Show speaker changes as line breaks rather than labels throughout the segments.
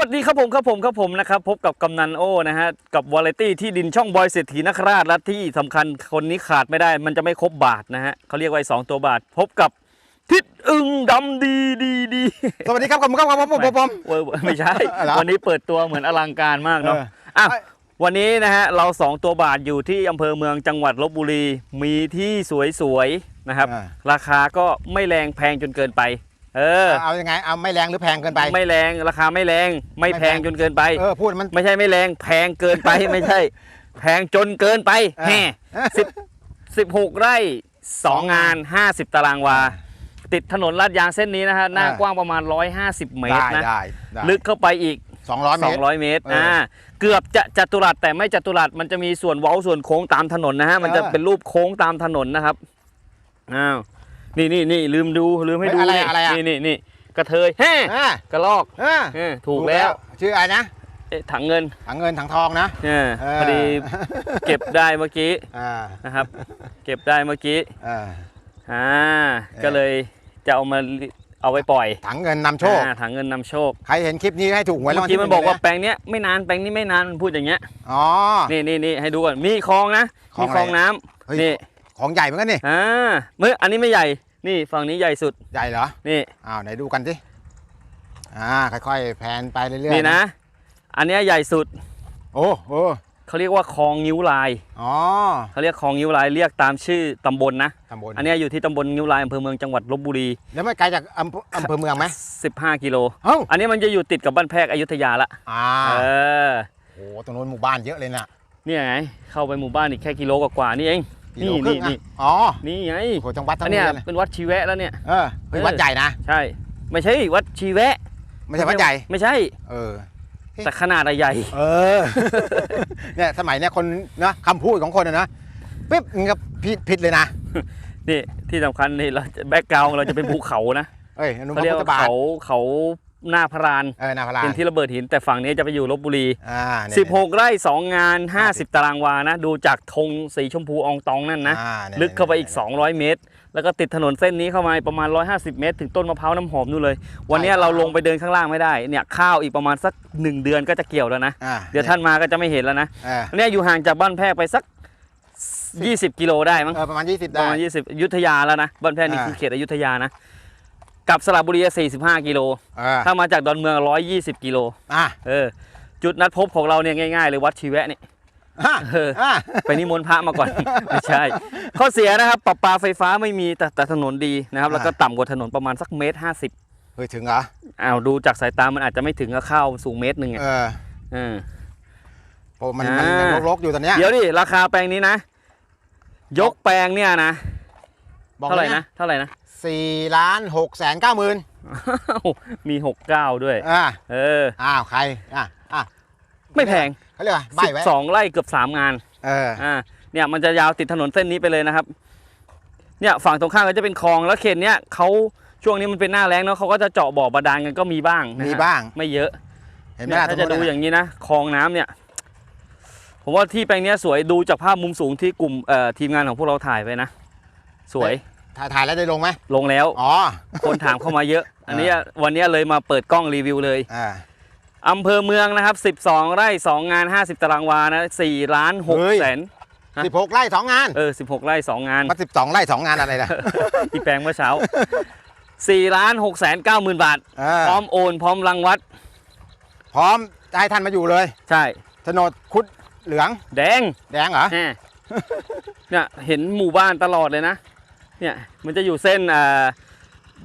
วัสดีครับผมครับผมครับผมนะครับพบกับกำนันโอนะฮะกับวาไรตี้ที่ดินช่องบอยเศรษฐีนคราชและที่สำคัญคนนี้ขาดไม่ได้ มันจะไม่ครบบาทนะฮะเขาเรียกไว้สองตัวบาท พบกับทิศอึงดำดีดีดี
สวัสดีครับผมครับผมผมผมผม
เว้ยไม่ใช่ วันนี้เปิดตัวเหมือนอลังการมากเนาะ
อะ
วันนี้นะฮะเราสองตัวบาทอยู่ที่อำเภอเมืองจังหวัดลบบุรีมีที่สวยๆนะครับ ราคาก็ไม่แรงแพงจนเกินไป เออ
เอายังไงเอาไม่แรงหรือแพงเกินไป
ไม่แรงราคาไม่แรงไม่
ไม่
แพ
แพ
ง
ง
จนเกินไป
เออพูดมัน
ไม่ใช่ไม่แรงแพงเกินไปไม่ใช่ แพงจนเกินไป
เออ
แห่สิบสิบหกไร่สองงานห้าสิบตารางวา ติดถนนลาดยางเส้นนี้นะฮะหน้า
เออก
ว้างประมาณ 150 เมตร
ได้
นะ
ได้ได้
ลึกเข้าไปอีก
สองร้อยเมตร
200 เมตร
เอออ่
อ่าเกือบจะจัตุรัสแต่ไม่จัตุรัสมันจะมีส่วนเว้าส่วนโค้งตามถนนนะฮะมันจะ
เออ
เป็นรูปโค้งตามถนนนะครับอ้าว นี่นี่นี่ลืมดูลืมให้ดู
เฮ้ยอะไร
นี่
อะไรอะ
นี่นี่นี่กระเทยแฮ่
อ่าก
ระลอก
อ่า
เออถูกแล้ว
ชื่ออะไรนะ
เอ๊ะถังเงิน
ถังเงินถังทองนะ
เนี่ย
เออ
พอดีเก็บได้เมื่อกี้
อ่า
นะครับ เก็บได้เมื่อกี้
อ่า
อ่า
เออ
ก็เลยจะเอามาเอาไปปล่อย
ถังเงินนำโชค
อ่าถังเงินนำโชค
ใครเห็นคลิปนี้ให้ถูกหวยราง
เมื่
วั
อ
ล
กี้
ที่
มัน
ห
บอกว่า
เลยะ
แปลงเนี้ยไม่นานแปลงนี้ไม่นานมันพูดอย่างเงี้ย
อ๋อ
นี่นี่นี่ให้ดูก่อนมีคลองนะ
คลอง
มีคลอง
อะไร
น้ำ
เฮ้ย
นี่
ของใหญ่เหมือนกันนี่
อ่าเมื่ออันนี้ไม่ใหญ่นี่ฝั่งนี้ใหญ่สุด
ใหญ่เหรอ
นี่
อ้าวไหนดูกันสิอ่าค่อยๆแพนไปเรื่อยๆ
นี่นะ อันเนี้ยใหญ่สุด
โอ้โอ้
เขาเรียกว่าคลองนิ้วลาย
อ๋อ
เขาเรียกคลองนิ้วลายเรียกตามชื่อตำบลนะ
ตำบล
อันเนี้ยอยู่ที่ตำบลนิ้วลายอำเภอเมืองจังหวัดลบบุรี
แล้วไม่ไกลจากอำเภออำเภอเมืองไหม
15กิโล
เอ้า
อันนี้มันจะอยู่ติดกับบ้านแพรกอยุธยาละ
อ่า
เออ
โอ้ตรงนู้นหมู่บ้านเยอะเลยน่ะ
เนี่ยไงเข้าไปหมู่บ้านอีกแค่กิโลกว่าๆนี่เอง
กิโล
นี่
ครึ่
นี่
ง
นี่
อะอ๋อ
นี่ไง
โหจังหวัดทั้
อั
ง
นเนี้ย
นี้เลย
เป็นวัดชีแวะแล้วเนี่ย
เออเฮ้ยวัดใหญ่นะ
ใช่ ไม่ใช่วัดชีแวะ
ไม่ใช่วัดใหญ่
ไม่ใช่
เออ
แต่ขนาดอะใหญ่
เออ เนี่ยสมัยเนี่ยคนนะคำพูดของคนอะนะปิ๊บมันก็ผิดผิดเลยนะ
นี่ที่สำคัญนี่เราแบ็กกราวเราจะเป็นภูเขานะ
เอ้ยอนุ
เขา
พ
เรียก
ระพุทธ
ว่า
บาท
เขาเขา หน้าพระราน
เออนาพลา
เป็นที่ระเบิดหินแต่ฝั่งนี้จะไปอยู่ลบบุรี
อ่าเนี่ย
16 ไร่ 2 งาน 50 ตารางวานะ ดูจากธงสีชมพูอองตองนั่นนะ
อ่านี่ย
ลึกเข้าไปอีก 200 เมตร แล้วก็ติดถนนเส้นนี้เข้ามาประมาณ 150 เมตร ถึงต้นมะพร้าวน้ำหอมนู่นเลย วันเนี้ยเราลงไปเดินข้างล่างไม่ได้เนี่ยข้าวอีกประมาณสัก 1 เดือนก็จะเกี่ยวแล้วนะ
อ่า
เดี๋ยวท่านมาก็จะไม่เห็นแล้วนะ
เออ
อันเนี้ยอยู่ห่างจากบ้านแพรกไปสัก 20 กิโลได้มั้ง
เออประมาณ 20
ป
ได้
ระมาณ20อยุธยาแล้วนะบ้านแพรกนี่
อ่า
คือเขตอยุธยานะ กับสระบุรี45 กิโล
เออ
ถ้ามาจากดอนเมือง 120 กิโล
อะ
เออ จุดนัดพบของเราเนี่ยง่ายๆเลยวัดชีแวะนี่
อะ
เออ
อะ
ไปนิมนต์พระมาก่อน ไม่ใช่ ข้อเสียนะครับประปาไฟฟ้าไม่มีแต่แต่ถนนดีนะครับ แล้วก็ต่ำกว่าถนนประมาณสักเมตรห้าสิบ
เฮ้ยถึงเหรอ
อ้าวดูจากสายตามันอาจจะไม่ถึงกับข้าวสูงเมตรหนึ่งอะ
เออ
เออ
โอ้มัน
อ่ามั
มันยังรกๆอยู่ตอนเนี้ย
เดี๋ยวดิราคาแปลงนี้นะ ยกแปลงเนี่ยนะ
บอก
เท่าไหร่
ลย
นะเท่าไหร่นะ
สี่ล้านหกแสนเก้าหมื่น
อ้าวมีหกเก้าด้วย
อ่า
เออ
อ้าวใครอะอะ
ไม่แพง
เขาเรียกว่าใบ
สิบ
ไว้
สองไร่เกือบสามงาน
เออ
อ่า เนี่ยมันจะยาวติดถนนเส้นนี้ไปเลยนะครับ เนี่ยฝั่งตรงข้ามก็จะเป็นคลองแล้วเขตเนี้ยเขาช่วงนี้มันเป็นหน้าแล้งเนาะเขาก็จะเจาะบ่อบาดาลกันก็มีบ้างนะฮะ
มีบ้าง
ไม่เยอะ
เห็นไหม
เนี่ย
ล่ะ
ถ้าจะ
ตร
ดู
งนู้น
อ
น่
ย่างนี้นะคลองน้ำเนี่ย ผมว่าที่แปลงเนี้ยสวยดูจากภาพมุมสูงที่กลุ่มเอ่อทีมงานของพวกเราถ่ายไปนะ สวย
ถ่ายถ่ายแล้วได้ลงไหม
ลงแล้ว
อ๋อ
คนถามเข้ามาเยอะ อันนี้วันนี้เลยมาเปิดกล้องรีวิวเลย
อ่า
อำเภอเมืองนะครับ 12 ไร่ 2 งาน 50 ตารางวานะ4ล้าน6แสนฮะ
สิบหกไร่สองงาน
เออ 16 ไร่ 2 งาน
มาสิบสองไร่สองงานอะไรล่ะ
ที่แปลงเมื่อเช้า4ล้าน6แสน9หมื่นบาท
เออ
พร้อมโอน พร้อมรังวัด
พร้อมจะให้ท่านมาอยู่เลย
ใช่
โฉนดคุดเหลือง
แดง
แดงเหรอ
แน่เนี่ยเห็นหมู่บ้านตลอดเลยนะ เนี่ยมันจะอยู่เส้นอ่า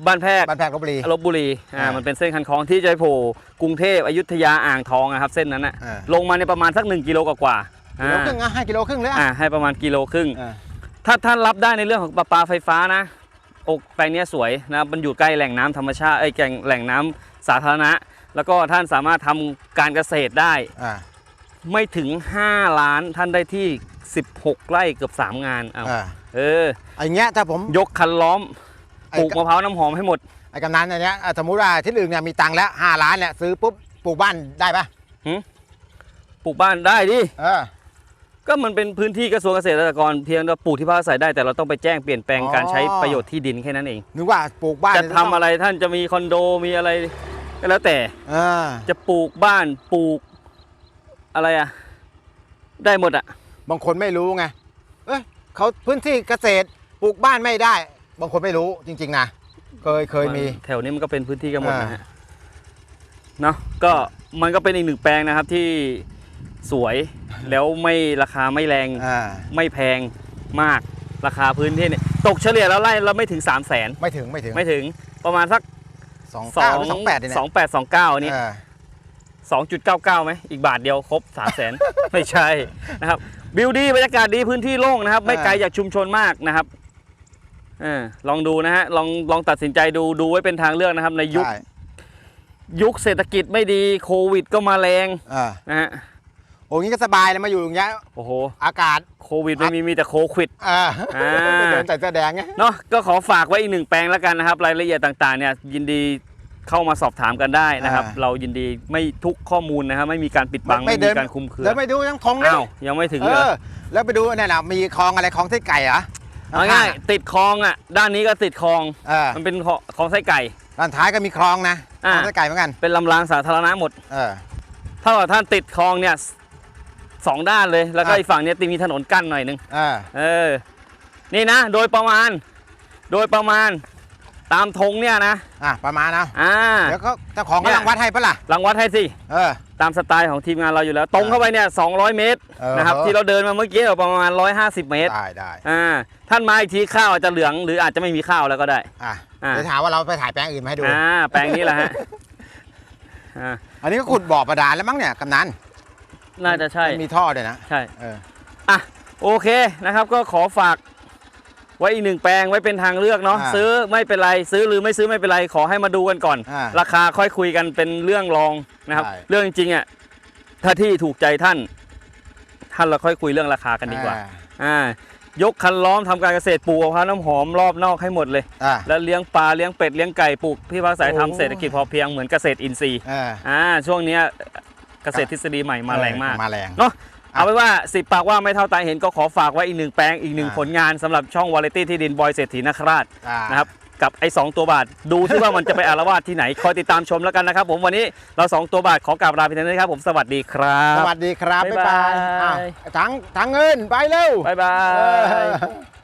บ้านแพรก
บ้านแพรกลบบุรี
ลบบุรีอ่า
อ่ามั
มันเป็นเส้นคันคลองที่จะไปโผล่กรุงเทพอยุธยาอ่างทองอะครับเส้นนั้นอะ
อ่า
ลงมาในประมาณสัก1กิโลกว่าๆ
กิโลครึ่งอะให้กิโลครึ่งเลยอะ
อ่าให้ประมาณกิโลครึ่ง
อ่า
ถ้าท่านรับได้ในเรื่องของประปาไฟฟ้านะอกแปลงเนี้ยสวยนะมันอยู่ใกล้แหล่งน้ำธรรมชาติไอ้ยแก่งแหล่งน้ำสาธารณะ แล้วก็ท่านสามารถทำการเกษตรได้
อ่า
ไม่ถึง 5 ล้านท่านได้ที่ 16 ไร่เกือบ 3 งานเอา
อ่า
เออ
ไอ้เงี้ยถ้าผม
ยกคันล้อม
ไอ้
ปลูกมะพร้าวน้ำหอมให้หมด
ไอ้กำนันอันเนี้ยอะสมมุติว่าที่อื่นเนี่ยมีตังค์แล้วห้าล้านเนี่ยซื้อปุ๊บปลูกบ้านได้ปะ
ปลูกบ้านได้ดิ
เออ
ก็มันเป็นพื้นที่กระทรวงเกษตรกรเพียงแต่ปลูกที่พักอาศัยได้แต่เราต้องไปแจ้งเปลี่ยนแปลง
อ๋อ
การใช้ประโยชน์ที่ดินแค่นั้นเอง
นึกว่าปลูกบ้าน
จะ
เนี่ย
ทำอะไรท่านจะมีคอนโดมีอะไรก็แล้วแต่
อ่า
จะปลูกบ้านปลูกอะไรอะได้หมดอะ
บางคนไม่รู้ไงเอ้ย เขาพื้นที่เกษตรปลูกบ้านไม่ได้ บางคนไม่รู้จริง ๆ นะ เคยเคยมี
แถวนี้มันก็เป็นพื้นที่กันหมด
อ่าน
นะฮะเนาะก็มันก็เป็นอีกหนึ่งแปลงนะครับที่สวยแล้วไม่ราคาไม่แรง
อ่า
ไม่แพงมากราคาพื้นที่เนี่ยตกเฉลี่ยแล้วไล่เราไม่ถึง 3 0 0แสน
ไม่ถึงไม่ถึง
ไม่ถึงประมาณสัก
สอง
สอ
เก้างหรือสองแปดเนี่ย
สองแปดสองเก้านี่
เออ
สองจุดเก้าเก้าไหมอีกบาทเดียวครบสามแสนไม่ใช่นะครับ วิวดีบรรยากาศดีพื้นที่โล่งนะครับ ไม่ไกลจากชุมชนมากนะครับเออลองดูนะฮะลองลองตัดสินใจดูดูไว้เป็นทางเลือกนะครับ ในยุค
ใช่
ยุคเศรษฐกิจไม่ดีโควิดก็มาแรง
อ่า
นะฮะ
โอ้ยงี้ก็สบายเลยมาอยู่อย่างเงี้ย
โอ้โห
อากาศ
โควิดไม่มีมีแต่โควิด
อ่า
อ่า
เดินใส่เสื้อแดงไง
เนาะก็ขอฝากไว้อีกหนึ่งแปลงแล้วกันนะครับ รายละเอียดต่างๆเนี่ยยินดี เข้ามาสอบถามกันได้นะครับเรายินดีไม่ทุกข้อมูลนะครับไม่มีการปิดบังไม่มีการคุมเครือ
แล้วไปดูทั้งทงเลย
อ้าวยังไม่ถึง
เอ
เลย
อแล้วไปดูเนี่ยนะมีคลองอะไรคลองไส้ไก่เหรอ
เอาง่ายๆติดคลองอะด้านนี้ก็ติดคลอง
เออ
มันเป็นคลองคลองไส้ไก่
ด้านท้ายก็มีคลองนะค
อ่า
ลองไส้ไก่เหมือนกัน
เป็นลำรางสาธารณะหมด
เออ
ถ้าว่าท่านติดคลองเนี่ยสองด้านเลยแล้วก็
อะ
อีกฝั่งเนี้ยมีถนนกั้นหน่อยนึง
เออ
เออ นี่นะ โดยประมาณ โดยประมาณ ตามธงเนี่ยนะ
อะประมาณนะ
อ่า
เดี๋ยวก็เจ้าของ
เนี่
ก็
ย
รังวัดให้ปะล่ะ
รังวัดให้สิ
เออ
ตามสไตล์ของทีมงานเราอยู่แล้ว ตรงเข้าไปเนี่ย200 เมตร
เออ
นะครับที่เราเดินมาเมื่อกี้ประมาณ 150 เมตร
ได้ได้
อ่าท่านมาอีกทีข้าวอาจจะเหลืองหรืออาจจะไม่มีข้าวแล้วก็ได้
อะ
อ่า
เดี๋ยวถามว่าเราไปถ่ายแปลงอื่นมาให้ดู
อ่าแปลงนี้แหละฮะอ่า
อันนี้ก็ขุดบ่อบาดาลแล้วมั้งเนี่ยกำนัน
น่าจะใช่
มันมีท่อด้วยนะ
ใช่
เออ
อะโอเคนะครับก็ขอฝาก ไว้อีกหนึ่งแปลงไว้เป็นทางเลือกเนาะ
อ่า
ซื้อไม่เป็นไรซื้อหรือไม่ซื้อไม่เป็นไรขอให้มาดูกันก่อน
อ่า
ราคาค่อยคุยกันเป็นเรื่องรองนะครับ
ใช่
เรื่องจริงๆอะถ้าที่ถูกใจท่าน ท่านเราค่อยคุยเรื่องราคากันดีกว่า
อ่
อ่ายกคันล้อมทำการเกษตรปลูกมะพร้าวน้ำหอมรอบนอกให้หมดเลย
อ่า
แล้วเลี้ยงปลาเลี้ยงเป็ดเลี้ยงไก่ปลูกพี่พักสาย
โอ้
ทำเศรษฐกิจพอเพียงเหมือนเกษตรอินทรีย์
เออ
อ่าช่วงเนี้ยเกษตรทฤษฎีใหม่มาแรงมาก
มาแรง
เนาะ
อะ
เอาไว้ว่าสิบปากว่าไม่เท่าตาเห็นก็ขอฝากไว้อีกหนึ่งแปลงอีกหนึ่ง
อ่า
ผลงานสำหรับช่องวาไรตี้ที่ดินบอยเศรษฐีนคราช
อ่า
นะครับกับไอ้สองตัวบาท ดูที่ว่ามันจะไปอารวาสที่ไหน คอยติดตามชมแล้วกันนะครับ ผมวันนี้เราสองตัวบาทขอกราบลาไปเท่านี้ครับผมสวัสดีครั
ส
บ
วัสดีครับ
บ๊า
บ๊ายย
บา
บายยอ้าวถังถังเงินไปเร็ว
บ๊ายบา
เอยอ